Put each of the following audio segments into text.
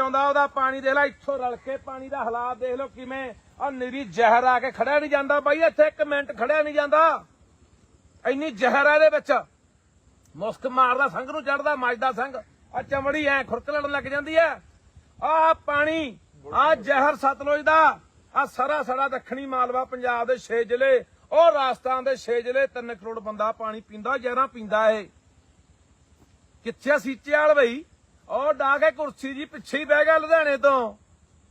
ਆਉਂਦਾ ਉਹਦਾ ਪਾਣੀ ਦੇਖ ਲੈ, ਇੱਥੋਂ ਰਲ ਕੇ ਪਾਣੀ ਦਾ ਹਾਲਾਤ ਦੇਖ ਲਓ ਕਿਵੇਂ। ਆ ਨਿਰੀ ਜ਼ਹਿਰ ਆ ਕੇ ਖੜਿਆ ਨਹੀਂ ਜਾਂਦਾ ਬਾਈ, ਇੱਥੇ ਇੱਕ ਮਿੰਟ ਖੜਿਆ ਨਹੀਂ ਜਾਂਦਾ। ਇੰਨੀ ਜ਼ਹਿਰ ਆ ਇਹਦੇ ਵਿੱਚ। ਮੁਸਕ ਮਾਰਦਾ ਸੰਗ ਨੂੰ ਚੜਦਾ ਮੱਜਦਾ ਸੰਗ ਆ ਚਮੜੀ ਐ ਖੁਰਕ ਲੜਨ ਲੱਗ ਜਾਂਦੀ ਐ। ਆ ਪਾਣੀ ਆ ਜ਼ਹਿਰ ਸਤਲੁਜ ਦਾ। ਆ ਸਾਰਾ ਸਾਰਾ ਦੱਖਣੀ ਮਾਲਵਾ ਪੰਜਾਬ ਦੇ 6 ਜ਼ਿਲ੍ਹੇ, ਉਹ ਰਾਜਸਥਾਨ ਦੇ 6 ਜ਼ਿਲ੍ਹੇ 3 ਕਰੋੜ ਬੰਦਾ ਪਾਣੀ ਪੀਂਦਾ, ਜ਼ਹਿਰਾਂ ਪੀਂਦਾ ਏ ਕਿੱਥੇ ਸੀਚੇ ਵਾਲ ਬਈ? ਉਹ ਡਾ ਕੇ ਕੁਰਸੀ ਜੀ ਪਿੱਛੇ ਹੀ ਬਹਿ ਗਿਆ ਲੁਧਿਆਣੇ ਤੋਂ।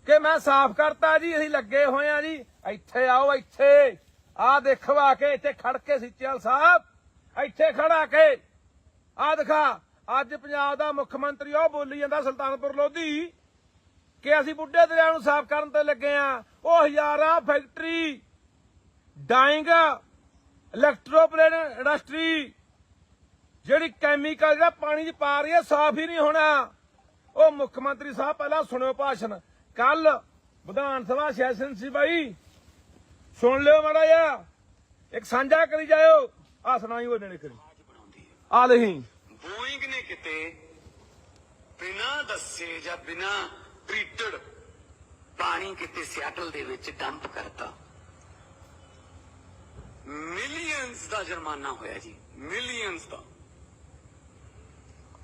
ਕਿ ਮੈਂ ਸਾਫ਼ ਕਰਤਾ ਜੀ, ਅਸੀਂ ਲੱਗੇ ਹੋਏ ਆ ਜੀ। ਇੱਥੇ ਆਓ, ਇੱਥੇ। ਆ ਦੇਖਵਾ ਕੇ ਇੱਥੇ ਖੜ ਕੇ ਸੀਚੇਵਾਲ ਸਾਹਿਬ। ਇੱਥੇ ਖੜਾ ਕੇ। ਆ ਦਿਖਾ, ਅੱਜ ਪੰਜਾਬ ਦਾ ਮੁੱਖ ਮੰਤਰੀ, ਉਹ ਬੋਲੀ ਜਾਂਦਾ ਸੁਲਤਾਨਪੁਰ ਲੋਧੀ। ਕਿ ਅਸੀਂ ਬੁੱਢੇ ਦਰਿਆ ਨੂੰ ਸਾਫ਼ ਕਰਨ ਤੇ ਲੱਗੇ ਆ। ਉਹ ਹਜ਼ਾਰਾਂ ਫੈਕਟਰੀ ਡਾਈਂਗ ਇਲੈਕਟ੍ਰੋਪਲੇਨ ਇੰਡਸਟਰੀ ਜਿਹੜੀ ਕੈਮੀਕਲ ਜਿਹੜਾ ਪਾਣੀ 'ਚ ਪਾ ਰਹੀ ਹੈ, ਸਾਫ਼ ਹੀ ਨਹੀਂ ਹੋਣਾ। ਉਹ ਮੁੱਖ ਮੰਤਰੀ ਸਾਹਿਬ ਪਹਿਲਾਂ ਸੁਣਿਓ ਭਾਸ਼ਣ। ਕੱਲ ਵਿਧਾਨ ਸਭਾ ਸੈਸ਼ਨ ਸੀ ਬਾਈ। ਸੁਣ ਲਿਓ ਮਾੜਾ ਜਿਹਾ। ਇੱਕ ਸਾਂਝਾ ਕਰੀ ਜਾਇਓ। ਆ ਸੁਣਾਈ ਉਹ ਨੇੜੇ ਕਰੀ। ਆ ਲਹੀਂ ਬੋਇੰਗ ਨੇ ਕਿਤੇ। ਬਿਨਾਂ ਦੱਸੇ ਜਾਂ ਬਿਨਾਂ ਟ੍ਰੀਟਡ ਪਾਣੀ ਕਿਤੇ ਸਿਆਟਲ ਦੇ ਵਿੱਚ ਡੰਪ ਕਰਤਾ। ਮਿਲੀਅਨਸ ਦਾ ਜੁਰਮਾਨਾ ਹੋਇਆ ਜੀ। ਮਿਲੀਅਨਸ ਦਾ।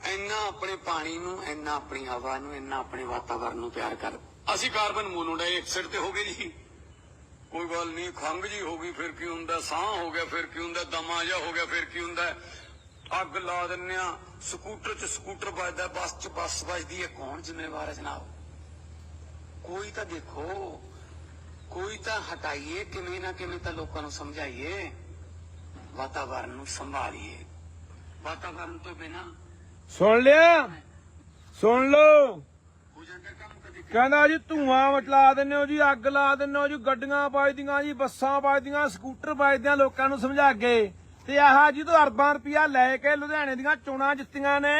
ਇੰਨਾ ਆਪਣੇ ਪਾਣੀ ਨੂੰ, ਇੰਨਾ ਆਪਣੀ ਹਵਾ ਨੂੰ, ਇੰਨਾ ਆਪਣੇ ਵਾਤਾਵਰਣ ਨੂੰ ਪਿਆਰ ਕਰ। ਅਸੀਂ ਕਾਰਬਨ ਮੋਨੋਡਾਈਆਕਸਾਈਡ ਤੇ ਹੋ ਗਏ ਜੀ। ਕੋਈ ਗੱਲ ਨਹੀਂ ਖੰਗ ਜੀ ਹੋ ਗਈ, ਫਿਰ ਕੀ ਹੁੰਦਾ? ਸਾਹ ਹੋ ਗਿਆ, ਫਿਰ ਕੀ ਹੁੰਦਾ? ਦਮਾ ਜਿਹਾ ਹੋ ਗਿਆ, ਫਿਰ ਕੀ ਹੁੰਦਾ? ਅੱਗ ਲਾ ਦਿੰਨੇ ਆ ਸਕੂਟਰ 'ਚ ਸਕੂਟਰ ਵੱਜਦਾ, ਬੱਸ 'ਚ ਬੱਸ ਵੱਜਦੀ ਹੈ। ਕੌਣ ਜ਼ਿੰਮੇਵਾਰ ਹੈ ਜਨਾਬ? ਕੋਈ ਤਾਂ ਦੇਖੋ, ਕੋਈ ਤਾਂ ਹਟਾਈਏ, ਕਿਵੇਂ ਨਾ ਕਿਵੇਂ ਤਾਂ ਲੋਕਾਂ ਨੂੰ ਸਮਝਾਈਏ। ਵਾਤਾਵਰਨ ਨੂੰ ਸੰਭਾਲੀਏ। ਵਾਤਾਵਰਨ ਤੋਂ ਬਿਨਾ ਸੁਣ ਲਿਆ? ਸੁਣ ਲਓ। ਕਹਿੰਦਾ ਜੀ ਧੂਆਂ ਮਚਲਾ ਦਿੰਦੇ ਹੋ ਜੀ, ਅੱਗ ਲਾ ਦਿੰਦੇ ਹੋ ਜੀ, ਗੱਡੀਆਂ ਵੱਜਦੀਆਂ ਜੀ, ਬੱਸਾਂ ਵੱਜਦੀਆਂ, ਸਕੂਟਰ ਵੱਜਦੀਆਂ ਲੋਕਾਂ ਨੂੰ ਸਮਝਾ ਕੇ। ਤੇ ਆਹ ਜੀ ਤੋਂ ਅਰਬਾਂ ਰੁਪਇਆ ਲੈ ਕੇ ਲੁਧਿਆਣੇ ਦੀਆਂ ਚੋਣਾਂ ਜਿੱਤੀਆਂ ਨੇ।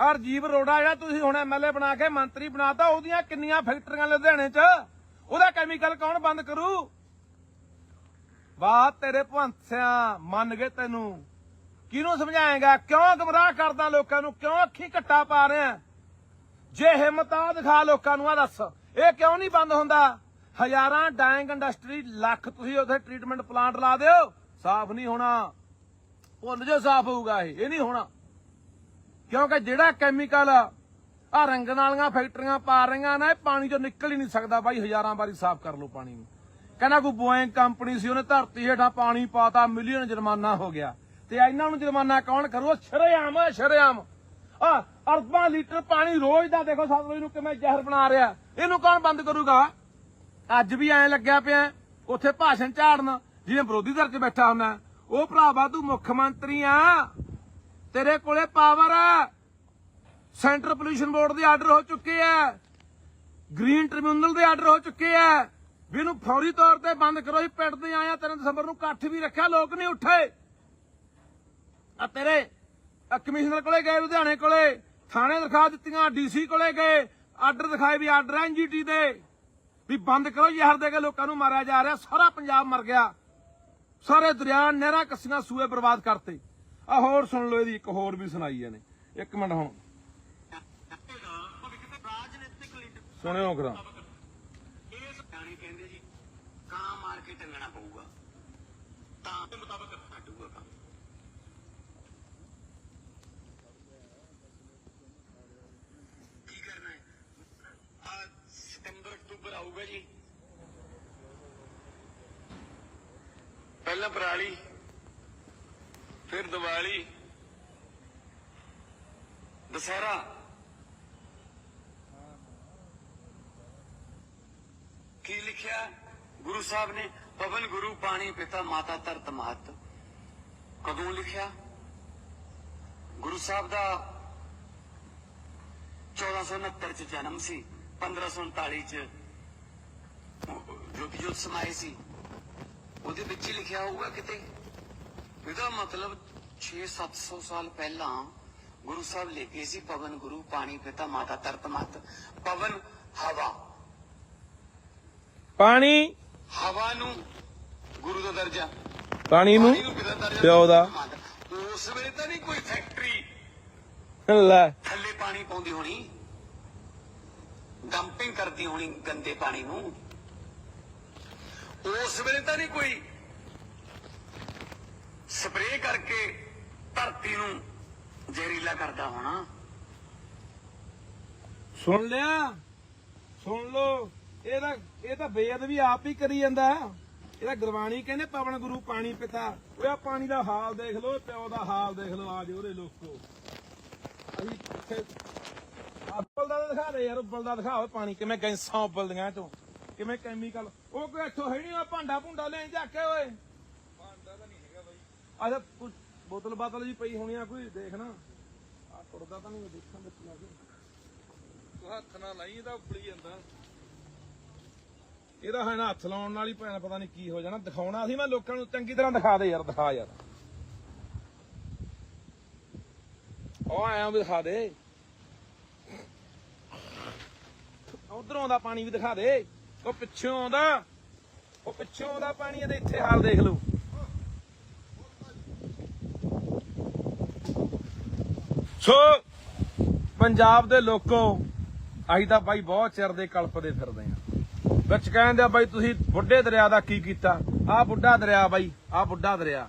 ਔਰ ਜੀਵ ਰੋੜਾ ਜਿਹੜਾ ਤੁਸੀਂ ਹੁਣ ਐਮਐਲਏ ਬਣਾ ਕੇ ਮੰਤਰੀ ਬਣਾਤਾ, ਉਹਦੀਆਂ ਕਿੰਨੀਆਂ ਫੈਕਟਰੀਆਂ ਲੁਧਿਆਣੇ 'ਚ? ਉਹਦਾ ਕੈਮੀਕਲ ਕੌਣ ਬੰਦ ਕਰੂ? ਵਾਹ, ਤੇਰੇ ਭੰਸਿਆ ਮੰਨ ਗਏ ਤੈਨੂੰ। ਕਿਹਨੂੰ ਸਮਝਾਏਗਾ? ਕਿਉਂ ਗਮਰਾਹ ਕਰਦਾ ਲੋਕਾਂ ਨੂੰ? ਕਿਉਂ ਅੱਖੀ ਘੱਟਾ ਪਾ ਰਿਹਾ ਜੇ ਹਿੰਮਤ ਆ ਦਿਖਾ ਲੋਕਾਂ ਨੂੰ, ਆ ਦੱਸ। ਇਹ ਕਿਉਂ ਨਹੀਂ ਬੰਦ ਹੁੰਦਾ? ਹਜ਼ਾਰਾਂ ਡਾਇੰਗ ਇੰਡਸਟਰੀ, ਲੱਖ ਤੁਸੀਂ ਉੱਥੇ ਟ੍ਰੀਟਮੈਂਟ ਪਲਾਂਟ ਲਾ ਦਿਓ, ਸਾਫ਼ ਨਹੀਂ ਹੋਣਾ। ਭੁੱਲ ਜੋ ਸਾਫ਼ ਹੋਊਗਾ ਇਹ। ਇਹ ਨਹੀਂ ਹੋਣਾ। ਕਿਉਂਕਿ ਜਿਹੜਾ ਕੈਮੀਕਲ ਆ ਰੰਗਣ ਵਾਲੀਆਂ ਫੈਕਟਰੀਆਂ ਪਾ ਰਹੀਆਂ ਨਾ, ਇਹ ਪਾਣੀ ਚੋਂ ਨਿਕਲ ਹੀ ਨਹੀਂ ਸਕਦਾ। ਬਾਈ, ਹਜ਼ਾਰਾਂ ਵਾਰੀ ਸਾਫ਼ ਕਰ ਲਓ ਪਾਣੀ ਨੂੰ। ਕਹਿੰਦਾ ਕੋਈ ਬੋਇੰਗ ਕੰਪਨੀ ਸੀ, ਉਹਨੇ ਧਰਤੀ ਹੇਠਾਂ ਪਾਣੀ ਪਾਤਾ ਮਿਲੀਅਨ ਜੁਰਮਾਨਾ ਹੋ ਗਿਆ। ਤੇ ਇਹਨਾਂ ਨੂੰ ਜੁਰਮਾਨਾ ਕੌਣ ਕਰੂ ਉਹ ਸ਼ਰੇਆਮ ਹੈ ਸ਼ਰੇਆਮ। ਆ, ਅਰਬਾਂ ਲੀਟਰ ਪਾਣੀ ਰੋਜ਼ ਦਾ ਦੇਖੋ ਸਤਲੁਜ ਨੂੰ ਕਿਵੇਂ ਜ਼ਹਿਰ ਬਣਾ ਰਿਹਾ। ਇਹਨੂੰ ਕੌਣ ਬੰਦ ਕਰੂਗਾ? ਅੱਜ ਵੀ ਐਂ ਲੱਗਿਆ ਪਿਆ। ਉੱਥੇ ਭਾਸ਼ਣ ਝਾੜਨ। ਜਿਵੇਂ ਵਿਰੋਧੀ ਧਿਰ 'ਚ ਬੈਠਾ ਹੁੰਦਾ। ਉਹ ਭਰਾਵਾ ਤੂੰ ਮੁੱਖ ਮੰਤਰੀ ਆ। ਤੇਰੇ ਕੋਲੇ ਪਾਵਰ ਆ। ਸੈਂਟਰ ਪੋਲੂਸ਼ਨ ਬੋਰਡ ਦੇ ਆਰਡਰ ਹੋ ਚੁੱਕੇ ਆ। ਗ੍ਰੀਨ ਟ੍ਰਿਬਿਊਨਲ ਦੇ ਆਰਡਰ ਹੋ ਚੁੱਕੇ ਆ। ਵੀ ਇਹਨੂੰ ਫੌਰੀ ਤੌਰ ਤੇ ਬੰਦ ਕਰੋ। ਹੀ ਪਿੰਡ ਦੇ ਆਇਆ 3 ਦਸੰਬਰ ਨੂੰ ਇਕੱਠ ਵੀ ਰੱਖਿਆ। ਲੋਕ ਨਹੀਂ ਉੱਠੇ। ਆ ਤੇਰੇ ਕਮਿਸ਼ਨਰ ਕੋਲੇ ਗਏ, ਲੁਧਿਆਣੇ ਕੋਲੇ। ਥਾਣੇ ਦਿਖਾ ਦਿੱਤੀਆਂ, ਡੀਸੀ ਕੋਲੇ ਗਏ। ਆਰਡਰ ਦਿਖਾਏ ਵੀ ਆਰਡਰ ਐਨਜੀਟੀ ਦੇ। ਵੀ ਬੰਦ ਕਰੋ ਜ਼ਹਿਰ ਦੇ ਕੇ ਲੋਕਾਂ ਨੂੰ ਮਾਰਿਆ ਜਾ ਰਿਹਾ। ਸਾਰਾ ਪੰਜਾਬ ਮਰ ਗਿਆ। ਸਾਰੇ ਦਰਿਆ, ਨਹਿਰਾਂ ਕੱਸੀਆਂ, ਸੂਏ ਬਰਬਾਦ ਕਰਤੇ। ਆ ਹੋਰ ਸੁਣ ਲਓ ਇਹਦੀ, ਇੱਕ ਹੋਰ ਵੀ ਸੁਣਾਈ ਇਹਨੇ। ਇੱਕ ਮਿੰਟ ਹੁਣ। ਸੁਣਿਓ ਕਰਾਂ। ਇਹ ਸਿਆਣੇ ਕਹਿੰਦੇ ਜੀ, ਕਾਂ ਮਾਰ ਕੇ ਟੰਗਣਾ ਪਊਗਾ। ਤਾਂ ਦੇ ਮੁਤਾਬਕ ਹਟੂਗਾ ਕੰਮ ਕੀ ਕਰਨਾ ਹੈ ਆ ਸਤੰਬਰ ਅਕਤੂਬਰ ਆਊਗਾ ਜੀ ਪਹਿਲਾਂ ਪਰਾਲੀ, ਫਿਰ ਦੀਵਾਲੀ, ਦੁਸਹਿਰਾ। ਕੀ ਲਿਖਿਆ? ਗੁਰੂ ਸਾਹਿਬ ਨੇ, ਪਵਨ ਗੁਰੂ ਪਾਣੀ ਪਿਤਾ ਮਾਤਾ ਧਰਤ ਮਾਤ ਕਦੋਂ ਲਿਖਿਆ? ਗੁਰੂ ਸਾਹਿਬ ਦਾ 1469 ਚ ਜਨਮ ਸੀ 1539 ਚ ਜੋਤੀ ਜੋਤ ਸਮਾਏ ਸੀ। ਉਹਦੇ ਵਿੱਚ ਹੀ ਲਿਖਿਆ ਹੋਊਗਾ ਕਿਤੇ। ਇਹਦਾ ਮਤਲਬ 6-700 ਸਾਲ ਪਹਿਲਾਂ ਗੁਰੂ ਸਾਹਿਬ ਲੈ ਕੇ ਸੀ ਪਵਨ ਗੁਰੂ ਪਾਣੀ ਪਿਤਾ ਮਾਤਾ ਧਰਤ ਮਾਤ। ਪਵਨ ਹਵਾ। ਪਾਣੀ? ਹਵਾ ਨੂੰ ਗੁਰੂ ਦਾ ਦਰਜਾ। ਪਾਣੀ ਨੂੰ ਪਿਓ ਦਾ। ਉਸ ਵੇਲੇ ਤਾਂ ਨਹੀਂ ਕੋਈ ਫੈਕਟਰੀ ਲੈ। ਥੱਲੇ ਪਾਣੀ ਪਾਉਂਦੀ ਹੋਣੀ। ਡੰਪਿੰਗ ਕਰਦੀ ਹੋਣੀ ਗੰਦੇ ਪਾਣੀ ਨੂੰ। ਉਸ ਵੇਲੇ ਤਾਂ ਨਹੀਂ ਕੋਈ। ਸਪਰੇਅ ਕਰਕੇ ਧਰਤੀ ਨੂੰ ਜ਼ਹਿਰੀਲਾ ਕਰਦਾ ਹੋਣਾ। ਸੁਣ ਲਿਆ? ਸੁਣ ਲੋ ਇਹ ਇਹ ਤਾਂ ਬੇਅਦ ਵੀ ਆਪ ਹੀ ਕਰੀ ਜਾਂਦਾ ਇਹਦਾ ਗੁਰਬਾਣੀ ਕਹਿੰਦੇ, ਪਵਨ ਗੁਰੂ ਪਾਣੀ ਪਿਤਾ। ਉਹ ਆ ਪਾਣੀ ਦਾ ਹਾਲ ਦੇਖ ਲੋ ਪਿਓ ਦਾ ਹਾਲ ਦੇਖ ਲੋ ਆ ਉਹਦੇ ਲੋਕੋ। ਅਸੀਂ ਇੱਥੇ ਅੱਬਲ ਦਾ ਦਿਖਾ ਦੇ ਯਾਰ ਉੱਬਲ ਦਾ ਦਿਖਾਓ ਪਾਣੀ ਕਿਵੇਂ ਗੈਂਸਾਂ ਉੱਬਲਦੀਆਂ ਚੋਂ। ਕਿਵੇਂ ਕੈਮੀਕਲ ਉਹ ਕੋਈ ਇੱਥੋਂ ਹੈ ਨਹੀਂ ਆ ਭਾਂਡਾ ਭੁੰਡਾ ਲੈਣ ਜਾ ਕੇ ਓਏ। ਭਾਂਡਾ ਤਾਂ ਨਹੀਂ ਹੈਗਾ ਬਾਈ। ਅੱਛਾ ਕੁਛ ਬੋਤਲ ਬਾਤਲ ਜੀ ਪਈ ਹੋਣੀ ਆ ਕੋਈ ਦੇਖ ਨਾ। ਆ ਟੁੱਟਦਾ ਤਾਂ ਨਹੀਂ ਦੇਖਾਂ ਵਿੱਚ ਲਾ ਕੇ। ਹੱਥ ਨਾਲ ਲਾਈ ਇਹਦਾ ਉੱਬਲੀ ਜਾਂਦਾ। ਇਹਦਾ ਹੈ ਨਾ ਹੱਥ ਲਾਉਣ ਨਾਲ ਹੀ ਭੈਣ ਪਤਾ ਨਹੀਂ ਕੀ ਹੋ ਜਾਣਾ। ਦਿਖਾਉਣਾ ਸੀ ਮੈਂ ਲੋਕਾਂ ਨੂੰ ਚੰਗੀ ਤਰ੍ਹਾਂ ਦਿਖਾ ਦੇ ਯਾਰ ਦਿਖਾ ਯਾਰ। ਉਹ ਆਇਆ ਵੀ ਦਿਖਾ ਦੇ। ਉਧਰੋਂ ਆਉਂਦਾ ਪਾਣੀ ਵੀ ਦਿਖਾ ਦੇ। ਉਹ ਪਿੱਛੋਂ ਆਉਂਦਾ। ਉਹ ਪਿੱਛੋਂ ਆਉਂਦਾ ਪਾਣੀ ਇਹਦੇ ਇੱਥੇ, ਹਾਲ ਦੇਖ ਲਓ। ਸੋ, ਪੰਜਾਬ ਦੇ ਲੋਕੋ, ਅਸੀਂ ਤਾਂ ਬਾਈ ਬਹੁਤ ਚਿਰ ਦੇ ਕਲਪਦੇ ਫਿਰਦੇ ਆਂ ਵਿੱਚ ਕਹਿੰਦੇ ਆ ਬਾਈ, ਤੁਸੀਂ ਬੁੱਢੇ ਦਰਿਆ ਦਾ ਕੀ ਕੀਤਾ? ਆਹ ਬੁੱਢਾ ਦਰਿਆ ਬਾਈ ਆਹ ਬੁੱਢਾ ਦਰਿਆ।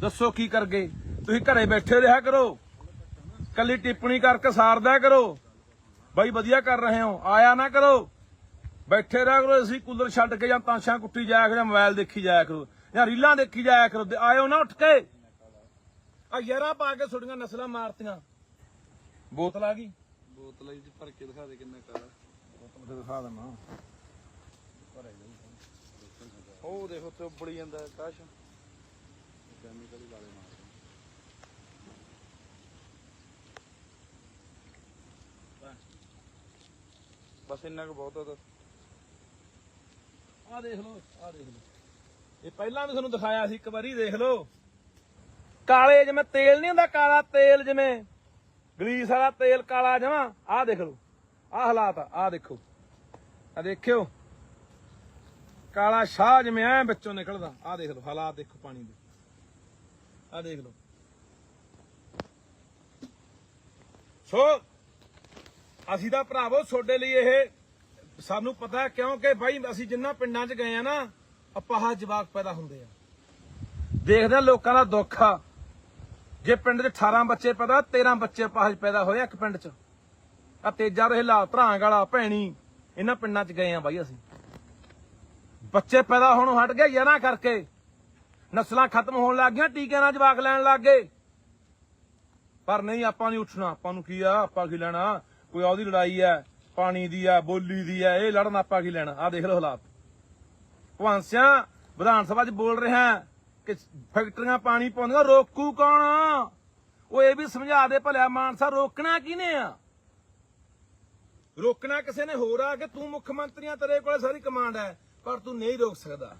ਦੱਸੋ ਕੀ ਕਰ ਗਏ? ਤੁਸੀਂ ਘਰੇ ਬੈਠੇ ਰਿਹਾ ਕਰੋ। ਕੱਲੀ ਟਿੱਪਣੀ ਕਰਕੇ ਸਾਰਦਾ ਕਰੋ। ਬਾਈ, ਵਧੀਆ ਕਰ ਰਹੇ ਹੋ। ਆਇਆ ਨਾ ਕਰੋ। ਬੈਠੇ ਰਹਿ ਕਰੋ ਅਸੀਂ ਕੂਲਰ ਛੱਡ ਕੇ ਜਾਂ ਤਾਸ਼ਾਂ ਕੁੱਟੀ ਜਾਇਆ ਕਰੋ ਜਾਂ ਮੋਬਾਈਲ ਦੇਖੀ ਜਾਇਆ ਕਰੋ ਜਾਂ ਰੀਲਾਂ ਦੇਖੀ ਜਾਇਆ ਕਰੋ ਆਇਓ ਨਾ ਉੱਠ ਕੇ। ਆ ਯਾਰਾ ਪਾ ਕੇ ਛੁੱਟੀਆਂ ਨਸਲਾਂ ਮਾਰਤੀਆਂ। ਬੋਤਲ ਆ ਗਈ? ਬੋਤਲਾਂ ਚ ਭਰ ਕੇ ਦਿਖਾ ਦੇ ਕਿੰਨਾ ਕਾਲਾ। ਬੋਤਲ ਤੇ ਦਿਖਾ ਦੇਣਾ ਉਹ ਦੇਖੋ ਤੇ ਉੱਬਲੀ ਜਾਂਦਾ ਕਾਸ਼। ਕੈਮੀਕਲ ਹੀ ਵਾਲੇ ਮਾਰਦੇ ਬਸ। ਇੰਨਾ ਕੁ ਬਹੁਤ ਆ ਤਾਂ ਆ ਦੇਖ ਲਓ ਆ ਦੇਖ ਲਓ। ਇਹ ਪਹਿਲਾਂ ਵੀ ਤੁਹਾਨੂੰ ਦਿਖਾਇਆ ਸੀ, ਇੱਕ ਵਾਰੀ ਦੇਖ ਲਓ। ਕਾਲੇ ਜਿਵੇਂ ਤੇਲ ਨਹੀਂ ਹੁੰਦਾ, ਕਾਲਾ ਤੇਲ ਜਿਵੇਂ ਗਰੀਸ ਵਾਲਾ ਤੇਲ ਕਾਲਾ ਜਮਾ, ਆਹ ਦੇਖ ਲਓ, ਆਹ ਹਾਲਾਤ ਆ, ਆਹ ਦੇਖੋ। ਆ ਦੇਖਿਓ, ਕਾਲਾ ਸ਼ਾਹ ਜਿਵੇਂ ਐ ਵਿੱਚੋਂ ਨਿਕਲਦਾ, ਆਹ ਦੇਖ ਲਓ, ਹਾਲਾਤ ਦੇਖੋ ਪਾਣੀ ਦੇ। ਆਹ ਦੇਖ ਲਓ। ਸੋ, ਅਸੀਂ ਤਾਂ ਭਰਾਵੋ, ਤੁਹਾਡੇ ਲਈ ਇਹ ਸਾਨੂੰ ਪਤਾ ਕਿਉਂਕਿ ਬਾਈ, ਅਸੀਂ ਜਿੰਨਾ ਪਿੰਡਾਂ 'ਚ ਗਏ ਆ ਨਾ ਅਪਾਹ ਜਵਾਕ ਪੈਦਾ ਹੁੰਦੇ ਆ। ਦੇਖਦੇ ਆ ਲੋਕਾਂ ਦਾ ਦੁੱਖ ਆ। ਜੇ ਪਿੰਡ 'ਚ 18 ਬੱਚੇ ਪੈਦਾ 13 ਬੱਚੇ ਅਪਾਹਜ ਪੈਦਾ ਹੋਏ ਇੱਕ ਪਿੰਡ 'ਚ। ਆ ਤੇਜਾ ਰਹੇ ਲਾ ਧਰਾਂਗ ਵਾਲਾ, ਭੈਣੀ, ਇਹਨਾਂ ਪਿੰਡਾਂ 'ਚ ਗਏ ਆ ਬਾਈ ਅਸੀਂ। ਬੱਚੇ ਪੈਦਾ ਹੋਣੋਂ ਹਟ ਗਏ, ਯਾਰਾਂ ਕਰਕੇ। ਨਸਲਾਂ ਖਤਮ ਹੋਣ ਲੱਗ ਗਈਆਂ, ਟੀਕਿਆਂ ਨਾਲ ਜਵਾਕ ਲੈਣ ਲੱਗ ਗਏ। ਪਰ ਨਹੀਂ, ਆਪਾਂ ਨਹੀਂ ਉੱਠਣਾ। ਆਪਾਂ ਨੂੰ ਕੀ ਆ? ਆਪਾਂ ਕੀ ਲੈਣਾ? ਕੋਈ ਉਹਦੀ ਲੜਾਈ ਹੈ ਪਾਣੀ ਦੀ ਆ, ਬੋਲੀ ਦੀ ਆ, ਇਹ ਲੜਨ ਆਪਾਂ ਕੀ ਲੈਣਾ? ਆ ਦੇਖ ਲਓ ਹਾਲਾਤ। ਭਗਵੰਤ ਸਿੰਘ ਵਿਧਾਨ ਸਭਾ 'ਚ ਬੋਲ ਰਿਹਾ ਕਿ ਫੈਕਟਰੀਆਂ ਪਾਣੀ ਪਾਉਂਦੀਆਂ, ਰੋਕੂ ਕੌਣ? ਉਹ ਇਹ ਵੀ ਸਮਝਾ ਦੇ ਭਲਿਆ, ਮਾਨਸਾ ਰੋਕਣਾ ਕਿਹਨੇ ਆ? ਰੋਕਣਾ ਕਿਸੇ ਨੇ ਹੋਰ ਆ ਕਿ ਤੂੰ ਮੁੱਖ ਮੰਤਰੀਆਂ ਤੇਰੇ ਕੋਲ ਸਾਰੀ ਕਮਾਂਡ ਹੈ, ਪਰ ਤੂੰ ਨਹੀਂ ਰੋਕ ਸਕਦਾ।